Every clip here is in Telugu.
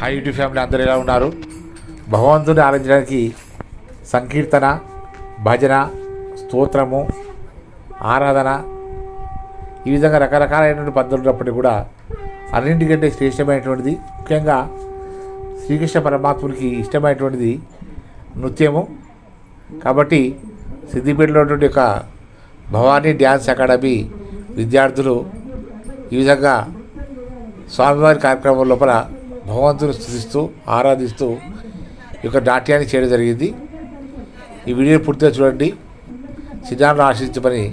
హాయ్ యూట్యూబ్ ఫ్యామిలీ అందరూ ఎలా ఉన్నారు? భగవంతుని ఆరాధించడానికి సంకీర్తన భజన స్తోత్రము ఆరాధన ఈ విధంగా రకరకాలైనటువంటి పద్ధతులు ఉన్నప్పటికీ కూడా అన్నింటికంటే శ్రేష్టమైనటువంటిది ముఖ్యంగా శ్రీకృష్ణ పరమాత్మునికి ఇష్టమైనటువంటిది నృత్యము. కాబట్టి సిద్దిపేటలో ఉన్నటువంటి ఒక భవానీ డ్యాన్స్ అకాడమీ విద్యార్థులు ఈ విధంగా స్వామివారి కార్యక్రమం లోపల భగవంతుని స్థుతిస్తూ ఆరాధిస్తూ ఈ యొక్క నాట్యాన్ని చేయడం జరిగింది. ఈ వీడియో పూర్తిగా చూడండి. సిద్ధాంతం ఆశించమని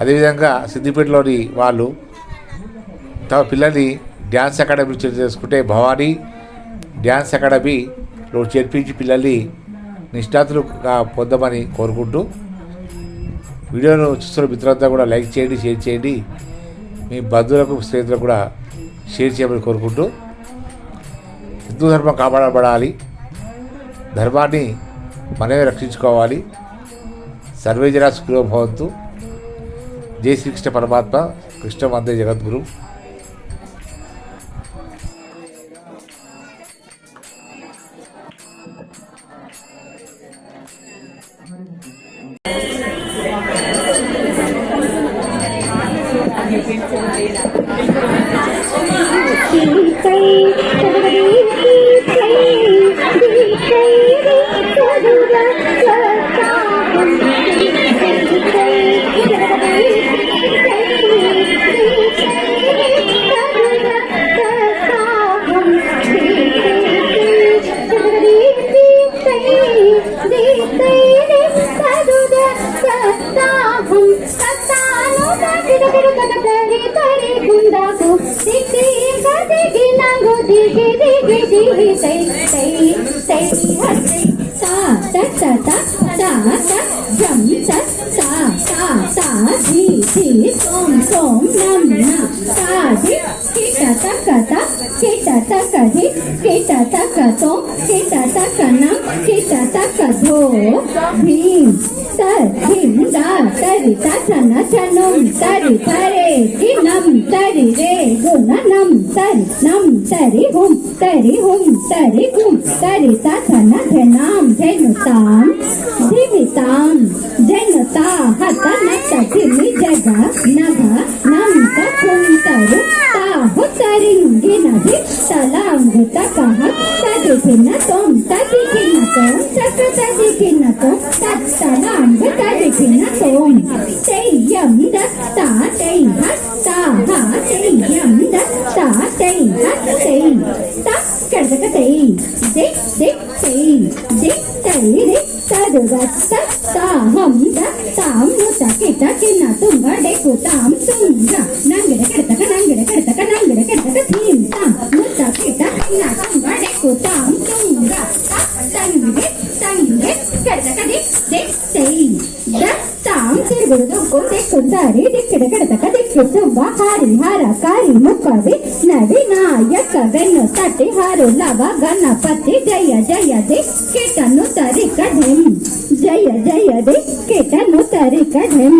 అదేవిధంగా సిద్దిపేటలోని వాళ్ళు తమ పిల్లల్ని డ్యాన్స్ అకాడమీ చేసుకుంటే భవానీ డ్యాన్స్ అకాడమీలో చేర్పించి పిల్లల్ని నిష్ణాతులుగా పొందమని కోరుకుంటూ వీడియోను చూస్తున్న మిత్రులంతా కూడా లైక్ చేయండి షేర్ చేయండి. మీ బంధువులకు స్నేహితులకు కూడా షేర్ చేయమని కోరుకుంటూ హిందూ ధర్మం కాపాడబడాలి. ధర్మాన్ని మనమే రక్షించుకోవాలి. సర్వే జన భవంతు. జై శ్రీకృష్ణ పరమాత్మ. కృష్ణ వందే జగద్గురు. దని త త త త ధి ధి సోం సోం నం న త ధి కి ట త క త కి ట త క ధి కి ట త క తో కి ట త క న కి ట త క ధో ధి சரி சா சரி சசன சனம் சரி சரே தினம் சரி ரே குண நம் சரி நம் சரி ஹும் சரி ஹும் சரி கும் சரி சசன ஜனாம் ஜெனுதாம் திவிதாம் ஜெனுதா ஹத நத்த திமி ஜக நக நம் த குந்தரு హత నది తల జగ నగ కహ తదికిన తోం తదికిన తోం చక తదికిన తోం తత్తల తత్తలాంగ తదికిన తోం చెయ్యం దత్త చెయ్య తాహ చెయ్యం దత్త చెయ్య చెయ్య తక్ కడక దిక్ దిక్ తెయ్ దిక్ తెయ్ దిక్ తదు దత్త దిక్ దిక్ తై దత్తాం తిరుగుడు దుక్కు దిక్కుందారి దిక్కిడ కడతక దిక్కు తుంగ హారి హార కారి ముక్కది నడి నాయక వెన్ను తట్టి హారు లవ గణపతి జయ జయ ది కిటను తరిక ఢెం జయ జయ ది కిటను తరిక ఢెం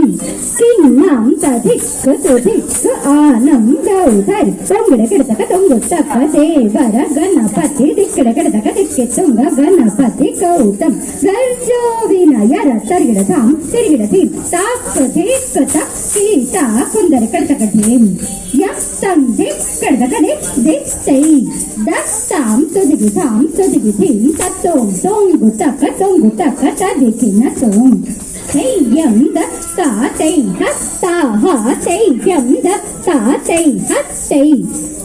కిన్నాం తదిక్కు తుదిక్కు ఆనం గౌధరి తొంగిడ కిడతక తొంగు కిడతక దిక్కి తుంగ గణపతి గౌతం గర్జో వినయర తరిగిడ ధాం తిరిగిడ ధీ తాక్కు ధీక్కు తక్ సీత కుందరి కడతక ఢేం యం తం దిక్ కడతక దిక్ దిక్ తై దస్తాం తుదిగి ధాం తుదిగి ధీం తత్తోం తొంగు తక్క తొంగు తక్క తదికిన తోం. తెయ్యం దత్తా తై హత్తా హ తెయ్యం దత్తా తై హత్ తై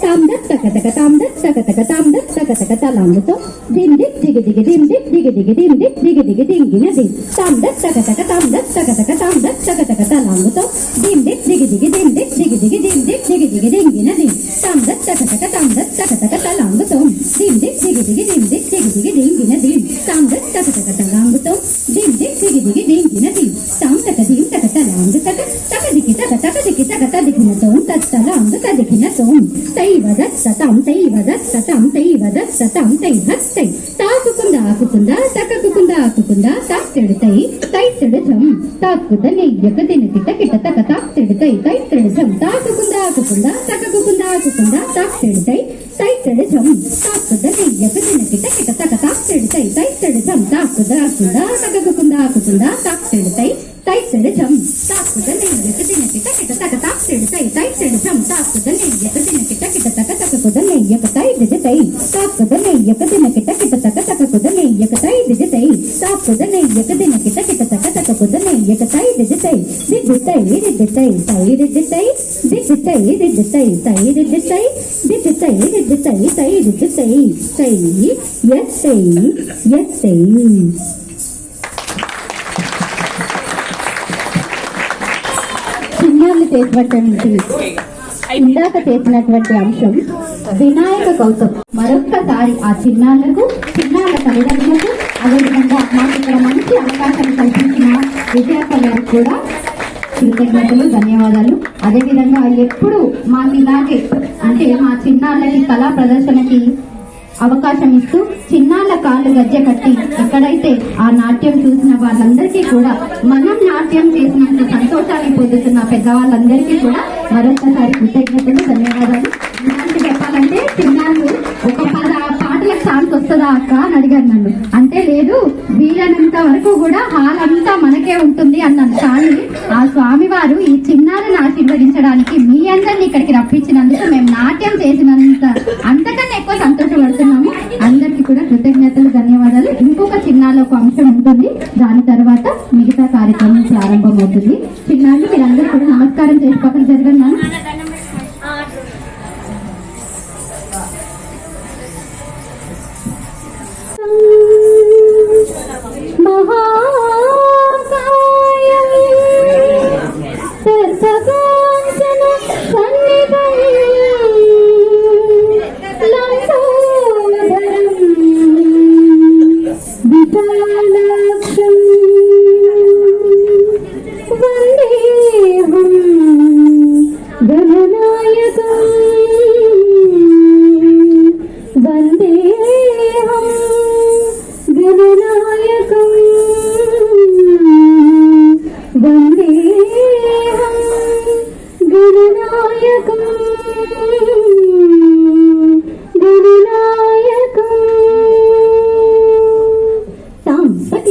తాం దత్తక తక తాం దత్తక తక తాం దత్తక తక తలాంగుతో దిం దిక్ దిగి దిగి దిం దిక్ దిగి దిగి దిం దిక్ దిగి దిగి దింగిన దిం తాం దత్తక తక తాం దత్తక తక తాం దత్తక తక తలాంగుతో దిం దిక్ దిగి దిగి దిం దిక్ దిగి దిగి దిం దిక్ దిగి దిగి దింగిన దిం తాం దత్తక తక తాం దత్తక తక తలాంగుతో తలాంగు తక తక తక తదికిన తోం తత్తలాంగు తదికిన తోం తైవ దత్తతాం తైవ దత్తతాం తైవ దత్తతాం తై హత్తై తాకుకుంద ఆకుకుంద తకకుకుంద ఆకుకుంద తాక్తెడుతై తైత్తెడుధం తాక్కుద నెయ్యక దినకిట కిట తక తాక్తెడుతై తైత్తెడుధం తాకుకుంద ఆకుకుంద తకకుకుంద ఆకుకుంద తాక్తెడుతై తై చెడు నెయ్యక తక ఆకుకుంద తై తై చెడు ఝం తాకుద నెయ్యక దినకిట కిట తక తాక్చెడు తై తై చెడు ఝం తాకుద నెయ్యక దినకిట కిట తక తకకుద నెయ్యక తై దిజ తై తాకుద నెయ్యక దినకిట కిట తక తకకుద నెయ్యక తై దిజ తై తాకుద నెయ్యక దినకిట కిట తక తకకుద నెయ్యక తై దిజ తై దిజ తై దిజ తై తై దిజ తై దిజ తై దిజ తై తై దిజ తై దిజ తై దిజ తై తై దిజ తై తై ఎస్ తై ఎస్ తై చిన్నాళ్ళు చేసినటువంటి ఇందాక చేసినటువంటి అంశం వినాయక గౌతమ్. మరొక్కసారి ఆ చిన్నాళ్ళకు చిన్నాళ్ళ తల్లిదండ్రులకు అదేవిధంగా మాకు ఇక్కడ మంచి అవకాశం కల్పించిన విద్యార్థులకు కూడా కృతజ్ఞతలు ధన్యవాదాలు. అదేవిధంగా ఎప్పుడు మాకు ఇలాగే అంటే మా చిన్నాళ్ళకి కళా ప్రదర్శనకి అవకాశం ఇస్తూ చిన్నాళ్ళ కాళ్ళు గజ్జె కట్టి ఎక్కడైతే ఆ నాట్యం చూసిన వాళ్ళందరికీ కూడా మనం నాట్యం చేసినంత సంతోషాన్ని పొందుతున్న పెద్దవాళ్ళందరికీ కూడా మరొకసారి కృతజ్ఞతలు ధన్యవాదాలు. ఇలాంటి చెప్పాలంటే చిన్నాళ్ళు ఒక పద ఉంటుందా అక్క అని అడిగారు నన్ను. అంటే లేదు వీలైనంత వరకు కూడా హాల్ అంతా మనకే ఉంటుంది అన్నాను. కానీ ఆ స్వామివారు ఈ చిన్నారిని ఆశీర్వదించడానికి మీ అందరిని ఇక్కడికి రప్పించినందుకు మేము నాట్యం చేసినంత అంతకన్నా ఎక్కువ సంతోషపడుతున్నాము. అందరికీ కూడా కృతజ్ఞతలు ధన్యవాదాలు. ఇంకొక చిన్నాలో ఒక అంశం ఉంటుంది. దాని తర్వాత మిగతా కార్యక్రమం ప్రారంభమవుతుంది. చిన్నాళ్ళు మీరందరూ కూడా నమస్కారం చేసుకోవడం జరగన్నాను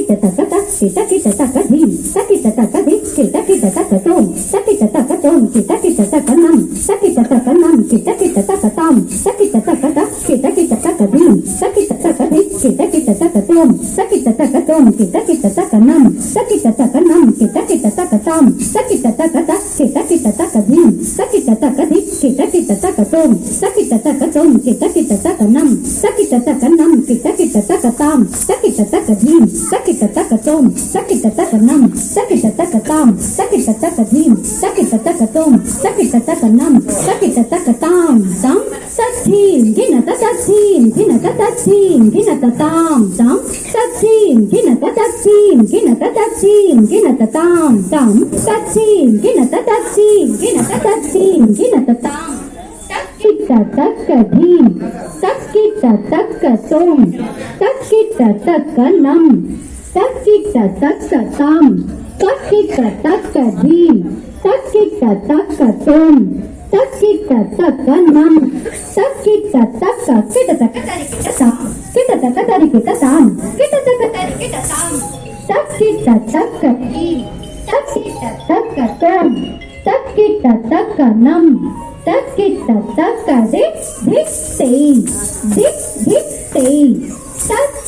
తకిట తక తక్ కిట కిట తక ధీం తకిట తక ధిక్ కిట కిట తక తోం తకిట తక తోం కిట కిట తక నం తకిట తక నం కిట కిట తక తాం తకిట తక తక్ కిట కిట తక ధీం తకిట తక ధిక్ కిట కిట తక తోం తకిట తక తోం కిట కిట తక నం తకిట తక నం కిట కిట తక తాం తకిట తక తక్ కిట కిట తక ధీం తకిట తక ధిక్ కిట కిట తక తోం తకిట tam, sakit sataka dim, sakit sataka tom, sakit sataka nam, sakit sataka tam, tam, satim, ginata satim, ginata satim, ginata tam, tam, satim, ginata satim, ginata satim, ginata tam, tam, satim, ginata satim, ginata satim, ginata tam, Takita takka dim, takita takka tom, takita takka nam, takita sataka tam, तक की तक का भीम तक की तक का तुम तक की तक का नम तक की तक का किट तक साम किट तक तरी किट साम किट तक तरी किट साम तक की तक का भीम तक की तक का तुम तक की तक का नम तक की तक का दिक दिक से दिक दिक से तक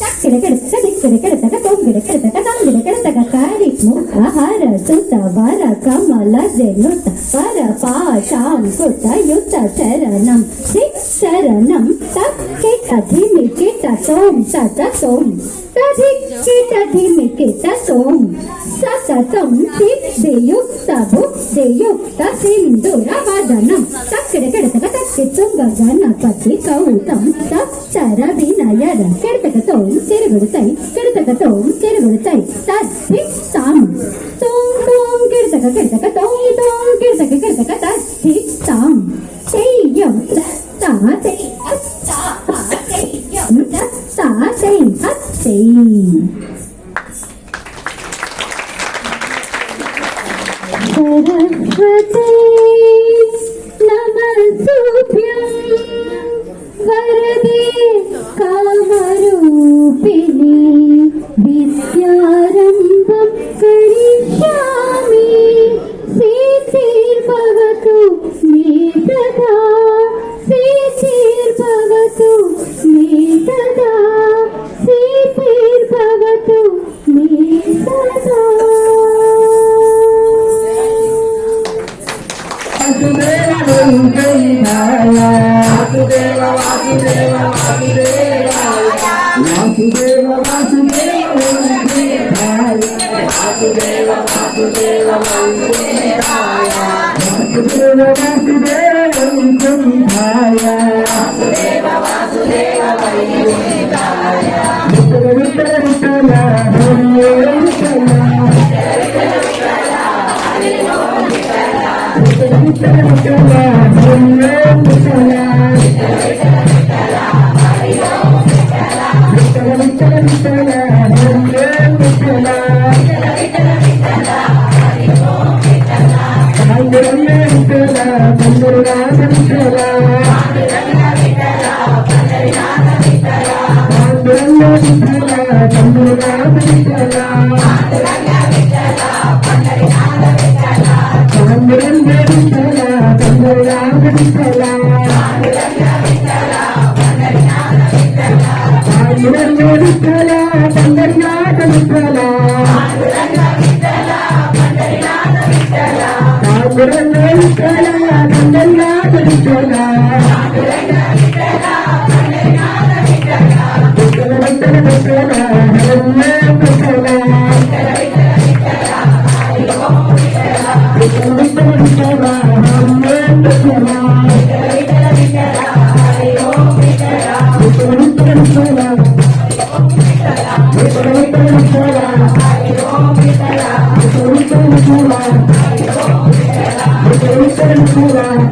తై దిక్ దిక్ తై తత్తాధిత్తి తోం నం తం దిక్ కిట దిక్ కిట తక్క తిరుగుడు తోం తోం దత్తి తత్ తత్సిం తత్ తత్సిం తత్సిం తత్ తక్క తత్తిమి తిమి తక్క తిరుగుడు తోం తోంగ తా తా దిక్ తా తక్ కిడ తక దిక్ కిడ కిడ తక తోం తక్క తోం కిడకెడతక దిక్కిడకెడతక తొంగిడకెడతక తంగిడకెడతక కారి ముఖ హర సుత వర కమల జనుత పర పాశాం కుత యుత చరణం దిక్ శరణం తక్కిట ధిమికిట తోం సత తోం తధిక్కిట ధిమికిట తోం వాసుదేవ వాసుదేవ వాసుదేవ వాసుదేవ వాసుదేవ వాసుదేవ వాసుదేవ విత్తల విత్తల విత్తల హరి విత్తల విత్తల విత్తల హరి విత్తల ಸಲ್ಲಿಸಲ வைத்தது போல